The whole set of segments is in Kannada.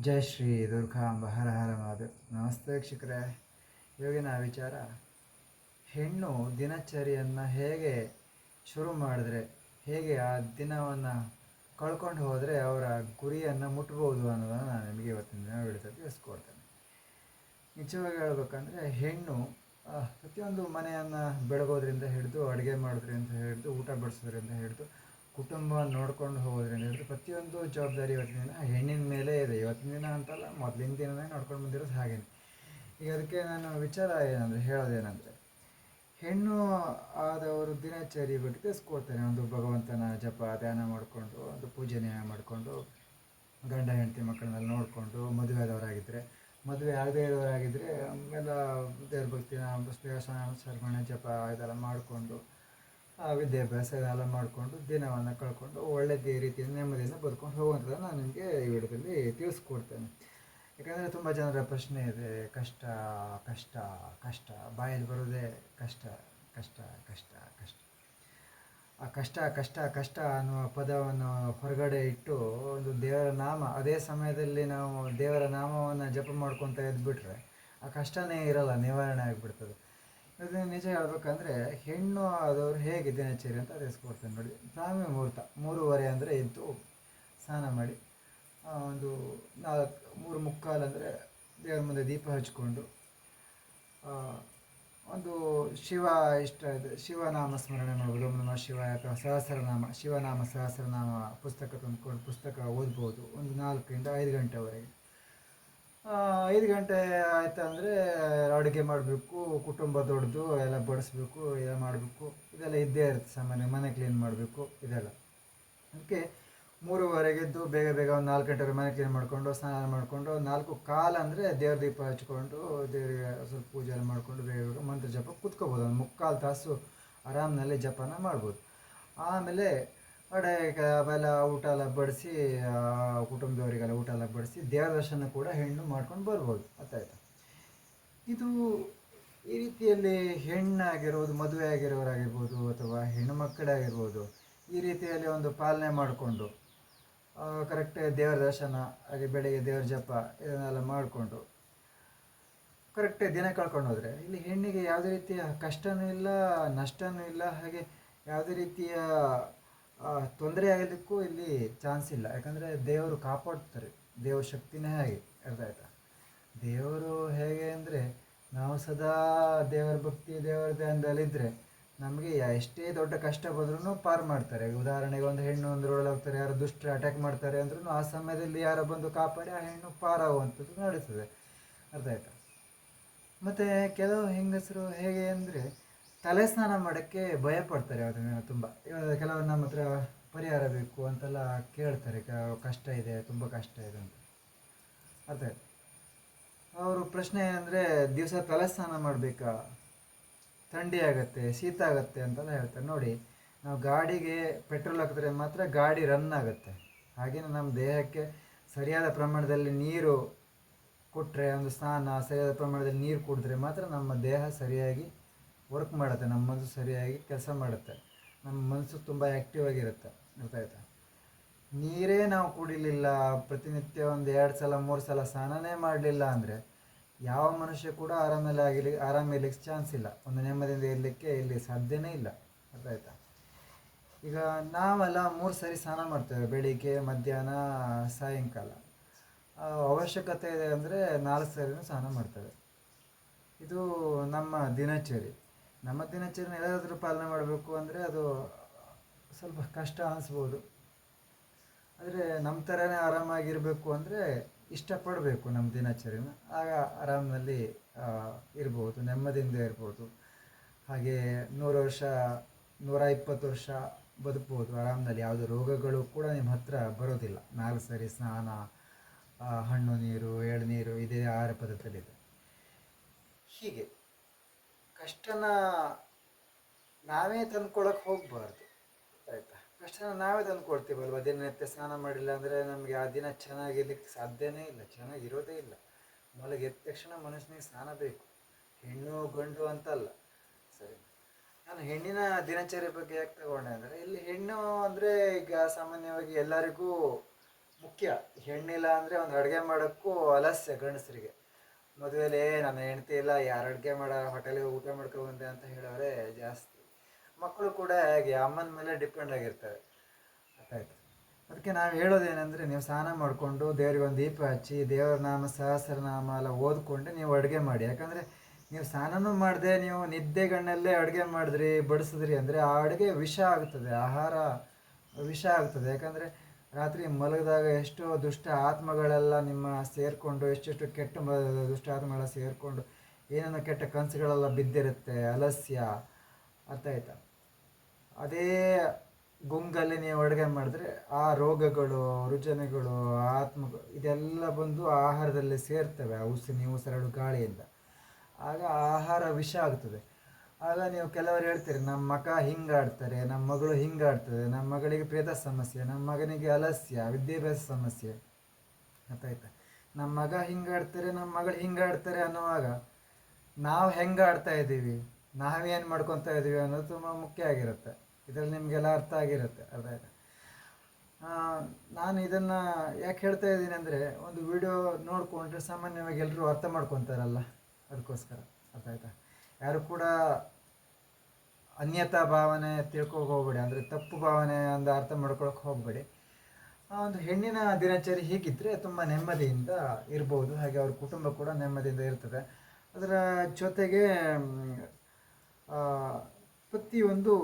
ಜೈ ಶ್ರೀ ದುರ್ಗಾಂಬ, ಹರ ಹರ ಮಹಾದೇವ್. ನಮಸ್ತೆ ವೀಕ್ಷಕರೇ. ಇವಾಗಿನ ವಿಚಾರ, ಹೆಣ್ಣು ದಿನಚರಿಯನ್ನು ಹೇಗೆ ಶುರು ಮಾಡಿದ್ರೆ, ಹೇಗೆ ಆ ದಿನವನ್ನು ಕಳ್ಕೊಂಡು ಹೋದರೆ ಅವರ ಗುರಿಯನ್ನು ಮುಟ್ಬೋದು ಅನ್ನೋದನ್ನು ನಾನು ನಿಮಗೆ ಇವತ್ತಿನ ದಿನ ವಿಡಿಯೋದಲ್ಲಿ ತಿಳಿಸ್ಕೊಡ್ತೇನೆ. ನಿಜವಾಗಿ ಹೇಳ್ಬೇಕಂದ್ರೆ, ಹೆಣ್ಣು ಪ್ರತಿಯೊಂದು ಮನೆಯನ್ನು ಬೆಳಗೋದ್ರಿಂದ ಹಿಡಿದು, ಅಡುಗೆ ಮಾಡೋದ್ರಿಂದ ಹಿಡಿದು, ಊಟ ಬಡಿಸೋದ್ರಿಂದ ಹಿಡಿದು ಕುಟುಂಬ ನೋಡ್ಕೊಂಡು ಹೋಗೋದ್ರಿಂದ ಹಿಡಿದು ಪ್ರತಿಯೊಂದು ಜವಾಬ್ದಾರಿ ಇವತ್ತಿನ ದಿನ, ಹೆಣ್ಣಿನ ಮೇಲೆ ಇದೆ. ಇವತ್ತಿನ ದಿನ ಅಂತಲ್ಲ, ಮೊದಲಿನ ದಿನನೇ ನೋಡ್ಕೊಂಡು ಬಂದಿರೋದು ಹಾಗೇನೆ. ಈಗ ಅದಕ್ಕೆ ನಾನು ವಿಚಾರ ಏನಂದರೆ, ಹೇಳೋದೇನಂದರೆ, ಹೆಣ್ಣು ಆದವರು ದಿನಚರಿ ಬಗ್ಗೆ ತಿಳಿಸ್ಕೊಡ್ತಾರೆ ಒಂದು ಭಗವಂತನ ಜಪ, ಧ್ಯಾನ ಮಾಡಿಕೊಂಡು, ಒಂದು ಪೂಜೆನ ಮಾಡಿಕೊಂಡು, ಗಂಡ ಹೆಂಡತಿ ಮಕ್ಕಳನ್ನೆಲ್ಲ ನೋಡಿಕೊಂಡು ಮದುವೆ ಆದವರಾಗಿದ್ದರೆ ಮದುವೆ ಆಗದೇ ಇರೋರಾಗಿದ್ದರೆ ಎಲ್ಲ ದೇವ್ರ ಭಕ್ತಿನ ದೇವಸ್ಥಾನ ಸರ್ವಣ ಜಪ, ಇದೆಲ್ಲ ಮಾಡಿಕೊಂಡು ವಿದ್ಯಾಭ್ಯಾಸ ಎಲ್ಲ ಮಾಡಿಕೊಂಡು ದಿನವನ್ನು ಕಳ್ಕೊಂಡು ಒಳ್ಳೆಯ ರೀತಿಯ ನೆಮ್ಮದಿಯಿಂದ ಬದುಕೊಂಡು ಹೋಗುವಂಥದ್ದನ್ನು ನಾನು ನಿಮಗೆ ಈ ವಿಡಿಯೋದಲ್ಲಿ ತಿಳಿಸ್ಕೊಡ್ತೇನೆ. ಯಾಕಂದರೆ ತುಂಬ ಜನರ ಪ್ರಶ್ನೆ ಇದೆ, ಕಷ್ಟ ಕಷ್ಟ ಕಷ್ಟ, ಬಾಯಲ್ಲಿ ಬರೋದೇ ಕಷ್ಟ ಕಷ್ಟ ಕಷ್ಟ ಕಷ್ಟ. ಆ ಕಷ್ಟ ಕಷ್ಟ ಕಷ್ಟ ಅನ್ನುವ ಪದವನ್ನು ಹೊರಗಡೆ ಇಟ್ಟು ಒಂದು ದೇವರ ನಾಮ, ಅದೇ ಸಮಯದಲ್ಲಿ ನಾವು ದೇವರ ನಾಮವನ್ನು ಜಪ ಮಾಡ್ಕೊತ ಎದ್ಬಿಟ್ರೆ ಆ ಕಷ್ಟನೇ ಇರಲ್ಲ, ನಿವಾರಣೆ ಆಗಿಬಿಡ್ತದೆ. ಇದು ನಿಜ ಹೇಳ್ಬೇಕಂದ್ರೆ ಹೆಣ್ಣು ಆದವರು ಹೇಗೆ ದಿನಚರಿ ಅಂತ ತಿಳಿಸ್ಕೊಡ್ತೇನೆ ನೋಡಿ. ಸ್ವಾಮಿ ಮುಹೂರ್ತ, ಮೂರುವರೆ ಅಂದರೆ ಎದ್ದು ಸ್ನಾನ ಮಾಡಿ ಒಂದು ನಾಲ್ಕು, ಮೂರು ಮುಕ್ಕಾಲು ಅಂದರೆ ದೇವರ ಮುಂದೆ ದೀಪ ಹಚ್ಕೊಂಡು ಒಂದು ಶಿವ ಇಷ್ಟ ಇದೆ. ಶಿವನಾಮ ಸ್ಮರಣೆ ಮಾಡ್ಬೋದು ನಮ್ಮ ಶಿವ ಅಥವಾ ಸಹಸ್ರನಾಮ, ಶಿವನಾಮ, ಸಹಸ್ರನಾಮ ಪುಸ್ತಕ ತಂದ್ಕೊಂಡು ಪುಸ್ತಕ ಓದ್ಬೋದು. ಒಂದು ನಾಲ್ಕರಿಂದ ಐದು ಗಂಟೆವರೆಗೆ. ಐದು ಗಂಟೆ ಆಯ್ತು ಅಂದರೆ ಅಡುಗೆ ಮಾಡಬೇಕು, ಕುಟುಂಬ ದೊಡ್ಡದು, ಎಲ್ಲ ಬಡಿಸ್ಬೇಕು, ಎಲ್ಲ ಮಾಡಬೇಕು. ಇದೆಲ್ಲ ಇದ್ದೇ ಇರುತ್ತೆ ಸಾಮಾನ್ಯ ಮನೆ ಕ್ಲೀನ್ ಮಾಡಬೇಕು, ಇದೆಲ್ಲ. ಅದಕ್ಕೆ ಮೂರುವರೆಗೆದ್ದು ಬೇಗ ಬೇಗ ಒಂದು ನಾಲ್ಕು ಗಂಟೆವರೆಗೆ ಮನೆ ಕ್ಲೀನ್ ಮಾಡಿಕೊಂಡು, ಸ್ನಾನ ಮಾಡಿಕೊಂಡು ನಾಲ್ಕು ಕಾಲು ಅಂದರೆ ದೇವ್ರ ದೀಪ ಹಚ್ಕೊಂಡು, ದೇವರಿಗೆ ಸ್ವಲ್ಪ ಪೂಜೆ ಎಲ್ಲ ಮಾಡಿಕೊಂಡು ಬೇಗ ಬೇಗ ಮಂತ್ರ ಜಪ ಕುತ್ಕೋಬೋದು. ಒಂದು ಮುಕ್ಕಾಲು ತಾಸು ಆರಾಮ್ನಲ್ಲಿ ಜಪನ ಮಾಡ್ಬೋದು. ಆಮೇಲೆ ಅಡೆ ಅವೆಲ್ಲ ಊಟ ಎಲ್ಲ ಬಡಿಸಿ ಕುಟುಂಬದವರಿಗೆಲ್ಲ ಊಟ ಎಲ್ಲ ಬಡಿಸಿ ದೇವರ ದರ್ಶನ ಕೂಡ ಹೆಣ್ಣು ಮಾಡ್ಕೊಂಡು ಬರ್ಬೋದು. ಗೊತ್ತಾಯ್ತಾ ಇದು ಈ ರೀತಿಯಲ್ಲಿ ಹೆಣ್ಣಾಗಿರೋದು ಮದುವೆ ಆಗಿರೋರಾಗಿರ್ಬೋದು ಅಥವಾ ಹೆಣ್ಣು ಮಕ್ಕಳೇ ಆಗಿರ್ಬೋದು ಈ ರೀತಿಯಲ್ಲಿ ಒಂದು ಪಾಲನೆ ಮಾಡಿಕೊಂಡು ಕರೆಕ್ಟಾಗಿ ದೇವರ ದರ್ಶನ ಹಾಗೆ ಬೆಳಿಗ್ಗೆ ದೇವರ ಜಪ ಇದನ್ನೆಲ್ಲ ಮಾಡಿಕೊಂಡು ಕರೆಕ್ಟಾಗಿ ದಿನ ಕಳ್ಕೊಂಡು ಹೋದರೆ ಇಲ್ಲಿ ಹೆಣ್ಣಿಗೆ ಯಾವುದೇ ರೀತಿಯ ಕಷ್ಟವೂ ಇಲ್ಲ ನಷ್ಟವೂ ಇಲ್ಲ, ಹಾಗೆ ಯಾವುದೇ ರೀತಿಯ ತೊಂದರೆ ಆಗಲಿಕ್ಕೂ ಇಲ್ಲಿ ಚಾನ್ಸ್ ಇಲ್ಲ. ಯಾಕಂದರೆ ದೇವರು ಕಾಪಾಡ್ತಾರೆ. ದೇವ್ರ ಶಕ್ತಿನೇ ಹಾಗೆ. ಅರ್ಥ ಆಯ್ತಾ? ದೇವರು ಹೇಗೆ ಅಂದರೆ, ನಾವು ಸದಾ ದೇವರ ಭಕ್ತಿ, ದೇವರ ಧ್ಯಾನದಲ್ಲಿದ್ದರೆ ನಮಗೆ ಎಷ್ಟೇ ದೊಡ್ಡ ಕಷ್ಟ ಬಂದ್ರೂ ಪಾರು ಮಾಡ್ತಾರೆ. ಉದಾಹರಣೆಗೆ ಒಂದು ಹೆಣ್ಣು ಒಂದು ರೋಡಲ್ಲಿ ಹೋಗ್ತಾರೆ, ಯಾರೋ ದುಷ್ಟರು ಅಟ್ಯಾಕ್ ಮಾಡ್ತಾರೆ ಅಂದ್ರೂ ಆ ಸಮಯದಲ್ಲಿ ಯಾರೋ ಬಂದು ಕಾಪಾಡಿ ಆ ಹೆಣ್ಣು ಪಾರಾಗುವಂಥದ್ದು ನಡೀತದೆ ಅರ್ಥ ಆಯ್ತಾ? ಮತ್ತು ಕೆಲವು ಹೆಂಗಸರು ಹೇಗೆ ಅಂದರೆ ತಲೆ ಸ್ನಾನ ಮಾಡೋಕ್ಕೆ ಭಯ ಪಡ್ತಾರೆ ಅದನ್ನು ತುಂಬ. ಇವಾಗ ಕೆಲವರು ನಮ್ಮ ಹತ್ರ ಪರಿಹಾರ ಬೇಕು ಅಂತೆಲ್ಲ ಕೇಳ್ತಾರೆ ಕಷ್ಟ ಇದೆ, ತುಂಬ ಕಷ್ಟ ಇದೆ ಅಂತ. ಅರ್ಥ ಅವರು ಪ್ರಶ್ನೆ ಅಂದರೆ ದಿವಸ ತಲೆ ಸ್ನಾನ ಮಾಡಬೇಕಾ? ಥಂಡಿ ಆಗುತ್ತೆ, ಶೀತ ಆಗುತ್ತೆ ಅಂತೆಲ್ಲ ಹೇಳ್ತಾರೆ. ನೋಡಿ, ನಾವು ಗಾಡಿಗೆ ಪೆಟ್ರೋಲ್ ಹಾಕಿದ್ರೆ ಮಾತ್ರ ಗಾಡಿ ರನ್ ಆಗುತ್ತೆ. ಹಾಗೆಯೇ ನಮ್ಮ ದೇಹಕ್ಕೆ ಸರಿಯಾದ ಪ್ರಮಾಣದಲ್ಲಿ ನೀರು ಕೊಟ್ಟರೆ ಒಂದು ಸ್ನಾನ ಸರಿಯಾದ ಪ್ರಮಾಣದಲ್ಲಿ ನೀರು ಕುಡಿದ್ರೆ ಮಾತ್ರ ನಮ್ಮ ದೇಹ ಸರಿಯಾಗಿ ವರ್ಕ್ ಮಾಡುತ್ತೆ, ನಮ್ಮ ಮನಸ್ಸು ಸರಿಯಾಗಿ ಕೆಲಸ ಮಾಡುತ್ತೆ, ನಮ್ಮ ಮನಸ್ಸು ತುಂಬ ಆ್ಯಕ್ಟಿವ್ ಆಗಿರುತ್ತೆ, ಗೊತ್ತಾಯ್ತಾ? ನೀರೇ ನಾವು ಕುಡಿಲಿಲ್ಲ, ಪ್ರತಿನಿತ್ಯ ಒಂದು ಎರಡು ಸಲ, ಮೂರು ಸಲ ಸ್ನಾನನೇ ಮಾಡಲಿಲ್ಲ ಅಂದರೆ ಯಾವ ಮನುಷ್ಯ ಕೂಡ ಆರಾಮಲ್ಲಿ ಆಗಿಲಿ ಆರಾಮಿರ್ಲಿಕ್ಕೆ ಚಾನ್ಸ್ ಇಲ್ಲ. ಒಂದು ನೆಮ್ಮದಿಯಿಂದ ಇರಲಿಕ್ಕೆ ಇಲ್ಲಿ ಸಾಧ್ಯನೇ ಇಲ್ಲ, ಗೊತ್ತಾಯ್ತಾ? ಈಗ ನಾವೆಲ್ಲ ಮೂರು ಸರಿ ಸ್ನಾನ ಮಾಡ್ತೇವೆ, ಬೆಳಿಗ್ಗೆ, ಮಧ್ಯಾಹ್ನ, ಸಾಯಂಕಾಲ. ಅವಶ್ಯಕತೆ ಇದೆ ಅಂದರೆ ನಾಲ್ಕು ಸರಿನೂ ಸ್ನಾನ ಮಾಡ್ತೇವೆ. ಇದು ನಮ್ಮ ದಿನಚರಿ. ನಮ್ಮ ದಿನಚರಿ ಎಲ್ಲಾದರೂ ಪಾಲನೆ ಮಾಡಬೇಕು ಅಂದರೆ ಅದು ಸ್ವಲ್ಪ ಕಷ್ಟ ಅನಿಸ್ಬೋದು. ಆದರೆ ನಮ್ಮ ಥರನೇ ಆರಾಮಾಗಿರಬೇಕು ಅಂದರೆ ಇಷ್ಟಪಡಬೇಕು ನಮ್ಮ ದಿನಚರಿನ. ಆಗ ಆರಾಮಲ್ಲಿ ಇರ್ಬೋದು, ನೆಮ್ಮದಿಯಿಂದ ಇರ್ಬೋದು. ಹಾಗೆ ನೂರು ವರ್ಷ, ನೂರ ಇಪ್ಪತ್ತು ವರ್ಷ ಬದುಕ್ಬೋದು ಆರಾಮದಲ್ಲಿ ಯಾವುದೇ ರೋಗಗಳು ಕೂಡ ನಿಮ್ಮ ಹತ್ರ ಬರೋದಿಲ್ಲ. ನಾಲ್ಕು ಸರಿ ಸ್ನಾನ ಹಣ್ಣು ನೀರು, ಎಳ್ನೀರು, ಇದೇ ಆಹಾರ ಪದ್ಧತಿಯಲ್ಲಿದೆ. ಹೀಗೆ. ಕಷ್ಟನ ನಾವೇ ತಂದ್ಕೊಳಕ್ಕೆ ಹೋಗಬಾರ್ದು. ಆಯಿತಾ? ಕಷ್ಟನ ನಾವೇ ತಂದ್ಕೊಳ್ತೀವಲ್ವ? ದಿನನಿತ್ಯ ಸ್ನಾನ ಮಾಡಿಲ್ಲ ಅಂದರೆ ನಮಗೆ ಆ ದಿನ ಚೆನ್ನಾಗಿರ್ಲಿಕ್ಕೆ ಸಾಧ್ಯನೇ ಇಲ್ಲ, ಚೆನ್ನಾಗಿರೋದೇ ಇಲ್ಲ. ಮೊಳಗೆ ಎದ್ದ ತಕ್ಷಣ ಮನುಷ್ಯನಿಗೆ ಸ್ನಾನ ಬೇಕು. ಹೆಣ್ಣು ಗಂಡು ಅಂತಲ್ಲ. ಸರಿ. ನಾನು ಹೆಣ್ಣಿನ ದಿನಚರಿ ಬಗ್ಗೆ ಯಾಕೆ ತಗೊಂಡೆ ಅಂದರೆ, ಇಲ್ಲಿ ಹೆಣ್ಣು ಅಂದರೆ ಈಗ ಸಾಮಾನ್ಯವಾಗಿ ಎಲ್ಲರಿಗೂ ಮುಖ್ಯ. ಹೆಣ್ಣಿಲ್ಲ ಅಂದರೆ ಒಂದು ಅಡುಗೆ ಮಾಡೋಕ್ಕೂ ಅಲಸ್ಯ ಗಂಡಸರಿಗೆ. ಮದುವೆಲೇ ನನ್ನ ಹೆಂಡತಿ ಇಲ್ಲ ಯಾರು ಅಡುಗೆ ಮಾಡ ಹೋಟೆಲಿಗೆ ಊಟ ಮಾಡ್ಕೊ ಬಂದೆ ಅಂತ ಹೇಳೋರೆ ಜಾಸ್ತಿ. ಮಕ್ಕಳು ಕೂಡ ಹೇಗೆ ಅಮ್ಮನ ಮೇಲೆ ಡಿಪೆಂಡ್ ಆಗಿರ್ತವೆ ಗೊತ್ತಾಯ್ತು ಅದಕ್ಕೆ ನಾವು ಹೇಳೋದೇನೆಂದರೆ, ನೀವು ಸ್ನಾನ ಮಾಡಿಕೊಂಡು ದೇವ್ರಿಗೆ ಒಂದು ದೀಪ ಹಚ್ಚಿ, ದೇವರ ನಾಮ, ಸಹಸ್ರನಾಮ ಎಲ್ಲ ಓದ್ಕೊಂಡು ನೀವು ಅಡುಗೆ ಮಾಡಿ. ಯಾಕಂದರೆ, ನೀವು ಸ್ನಾನನೂ ಮಾಡಿದೆ, ನೀವು ನಿದ್ದೆಗಣ್ಣಲ್ಲೇ ಅಡುಗೆ ಮಾಡಿದ್ರಿ, ಬಡಿಸಿದ್ರಿ ಅಂದರೆ ಆ ಅಡುಗೆ ವಿಷ ಆಗ್ತದೆ, ಆಹಾರ ವಿಷ ಆಗ್ತದೆ. ಯಾಕಂದರೆ ರಾತ್ರಿ ಮಲಗಿದಾಗ ಎಷ್ಟೋ ದುಷ್ಟ ಆತ್ಮಗಳೆಲ್ಲ ನಿಮ್ಮ ಸೇರಿಕೊಂಡು, ಎಷ್ಟೆಷ್ಟು ಕೆಟ್ಟ ದುಷ್ಟ ಆತ್ಮಗಳೆಲ್ಲ ಸೇರಿಕೊಂಡು, ಏನೇನು ಕೆಟ್ಟ ಕನಸುಗಳೆಲ್ಲ ಬಿದ್ದಿರುತ್ತೆ, ಅಲಸ್ಯ. ಅರ್ಥ ಆಯ್ತಾ? ಅದೇ ಗುಂಗಲ್ಲಿ ನೀವು ಅಡುಗೆ ಮಾಡಿದ್ರೆ ಆ ರೋಗಗಳು, ರುಜನೆಗಳು ಆತ್ಮ ಇದೆಲ್ಲ ಬಂದು ಆಹಾರದಲ್ಲಿ ಸೇರ್ತವೆ ಆ ಉಸಿರು ಉಸಿರಾಡು ಗಾಳಿಯಿಂದ. ಆಗ ಆಹಾರ ವಿಷ ಆಗ್ತದೆ. ಆಗ ನೀವು ಕೆಲವರು ಹೇಳ್ತೀರಿ, ನಮ್ಮ ಮಗ ಹಿಂಗಾಡ್ತಾರೆ, ನಮ್ಮ ಮಗಳು ಹಿಂಗಾಡ್ತದೆ, ನಮ್ಮ ಮಗಳಿಗೆ ಪ್ರೇತ ಸಮಸ್ಯೆ, ನಮ್ಮ ಮಗನಿಗೆ ಅಲಸ್ಯ, ವಿದ್ಯಾಭ್ಯಾಸ ಸಮಸ್ಯೆ. ಗೊತ್ತಾಯ್ತಾ ನಮ್ಮ ಮಗ ಹಿಂಗಾಡ್ತಾರೆ, ನಮ್ಮ ಮಗಳು ಹಿಂಗಾಡ್ತಾರೆ ಅನ್ನುವಾಗ ನಾವು ಹೆಂಗೆ ಆಡ್ತಾ ಇದ್ದೀವಿ? ನಾವೇನು ಮಾಡ್ಕೊತಾ ಇದ್ದೀವಿ ಅನ್ನೋದು ತುಂಬ ಮುಖ್ಯ ಆಗಿರುತ್ತೆ. ಇದರಲ್ಲಿ ನಿಮಗೆಲ್ಲ ಅರ್ಥ ಆಗಿರುತ್ತೆ. ಅರ್ಥ ಆಯ್ತಾ? ನಾನು ಇದನ್ನು ಯಾಕೆ ಹೇಳ್ತಾ ಇದ್ದೀನಿ ಅಂದರೆ, ಒಂದು ವಿಡಿಯೋ ನೋಡಿಕೊಂಡ್ರೆ ಸಾಮಾನ್ಯವಾಗಿ ಎಲ್ಲರೂ ಅರ್ಥ ಮಾಡ್ಕೊತಾರಲ್ಲ? ಅದಕ್ಕೋಸ್ಕರ. ಅರ್ಥ ಆಯ್ತಾ? ಯಾರು ಕೂಡ ಅನ್ಯತಾ ಭಾವನೆ ತಿಳ್ಕೊಕ್ ಹೋಗ್ಬೇಡಿ. ಅಂದರೆ ತಪ್ಪು ಭಾವನೆ ಒಂದು ಅರ್ಥ ಮಾಡ್ಕೊಳಕ್ಕೆ ಹೋಗಬೇಡಿ. ಆ ಒಂದು ಹೆಣ್ಣಿನ ದಿನಚರಿ ಹೀಗಿದ್ದರೆ ತುಂಬ ನೆಮ್ಮದಿಯಿಂದ ಇರ್ಬೋದು. ಹಾಗೆ ಅವ್ರ ಕುಟುಂಬ ಕೂಡ ನೆಮ್ಮದಿಯಿಂದ ಇರ್ತದೆ. ಅದರ ಜೊತೆಗೆ ಪ್ರತಿಯೊಂದು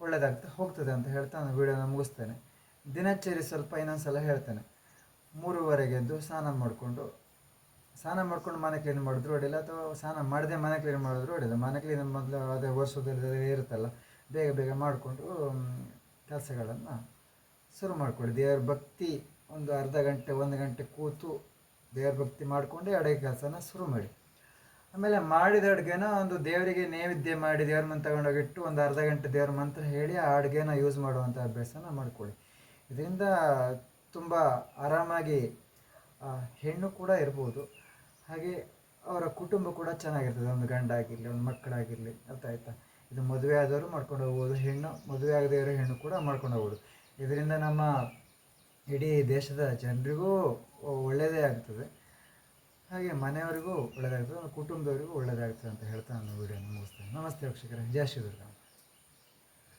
ಒಳ್ಳೆಯದಾಗ್ತಾ ಹೋಗ್ತದೆ ಅಂತ ಹೇಳ್ತಾ ನಾನು ವೀಡಿಯೋನ ಮುಗಿಸ್ತೇನೆ. ದಿನಚರಿ ಸ್ವಲ್ಪ ಇನ್ನೊಂದು ಸಲ ಹೇಳ್ತೇನೆ. ಮೂರುವರೆಗೆ ಎದ್ದು ಸ್ನಾನ ಮಾಡಿಕೊಂಡು ಸ್ನಾನ ಮಾಡ್ಕೊಂಡು ಮನೆ ಕ್ಲೀನ್ ಮಾಡಿದ್ರು ಅಡಿಲ್ಲ ಅಥವಾ ಸ್ನಾನ ಮಾಡದೆ ಮನೆ ಕ್ಲೀನ್ ಮಾಡಿದ್ರು ಅಡಿಲ್ಲ ಮನೆ ಕ್ಲೀನ್ ಮೊದಲು ಅದೇ ವರ್ಷದಲ್ಲಿ ಇರುತ್ತಲ್ಲ, ಬೇಗ ಬೇಗ ಮಾಡಿಕೊಂಡು ಕೆಲಸಗಳನ್ನು ಶುರು ಮಾಡ್ಕೊಳ್ಳಿ. ದೇವ್ರ ಭಕ್ತಿ ಒಂದು ಅರ್ಧ ಗಂಟೆ, ಒಂದು ಗಂಟೆ ಕೂತು ದೇವ್ರ ಭಕ್ತಿ ಮಾಡಿಕೊಂಡೇ ಅಡುಗೆ ಕೆಲಸನ ಶುರು ಮಾಡಿ. ಆಮೇಲೆ ಮಾಡಿದ ಅಡುಗೆನ ಒಂದು ದೇವರಿಗೆ ನೈವೇದ್ಯ ಮಾಡಿ ದೇವ್ರ ಮನೆ ತಗೊಂಡೋಗಿಟ್ಟು ಒಂದು ಅರ್ಧ ಗಂಟೆ ದೇವ್ರ ಮಂತ್ರ ಹೇಳಿ ಆ ಅಡುಗೆನ ಯೂಸ್ ಮಾಡುವಂಥ ಅಭ್ಯಾಸನ ಮಾಡ್ಕೊಳ್ಳಿ. ಇದರಿಂದ ತುಂಬ ಆರಾಮಾಗಿ ಹೆಣ್ಣು ಕೂಡ ಇರ್ಬೋದು. ಹಾಗೆ ಅವರ ಕುಟುಂಬ ಕೂಡ ಚೆನ್ನಾಗಿರ್ತದೆ. ಒಂದು ಗಂಡ ಆಗಿರಲಿ ಒಂದು ಮಕ್ಕಳಾಗಿರಲಿ, ಅರ್ಥ ಆಯ್ತಾ? ಇದು ಮದುವೆ ಆದವರು ಮಾಡ್ಕೊಂಡು ಹೋಗ್ಬೋದು, ಹೆಣ್ಣು ಮದುವೆ ಆಗದೇ ಇರೋ ಹೆಣ್ಣು ಕೂಡ ಮಾಡ್ಕೊಂಡು ಹೋಗ್ಬೋದು. ಇದರಿಂದ ನಮ್ಮ ಇಡೀ ದೇಶದ ಜನರಿಗೂ ಒಳ್ಳೆಯದೇ ಆಗ್ತದೆ. ಹಾಗೆ ಮನೆಯವರಿಗೂ ಒಳ್ಳೆಯದಾಗ್ತದೆ ಕುಟುಂಬದವರಿಗೂ ಒಳ್ಳೆಯದಾಗ್ತದೆ ಅಂತ ಹೇಳ್ತಾ ನಾನು ವಿಡಿಯೋನ ಮುಗಿಸ್ತೇನೆ. ನಮಸ್ತೆ ವೀಕ್ಷಕರೇ. ಜಯ ಶ್ರೀ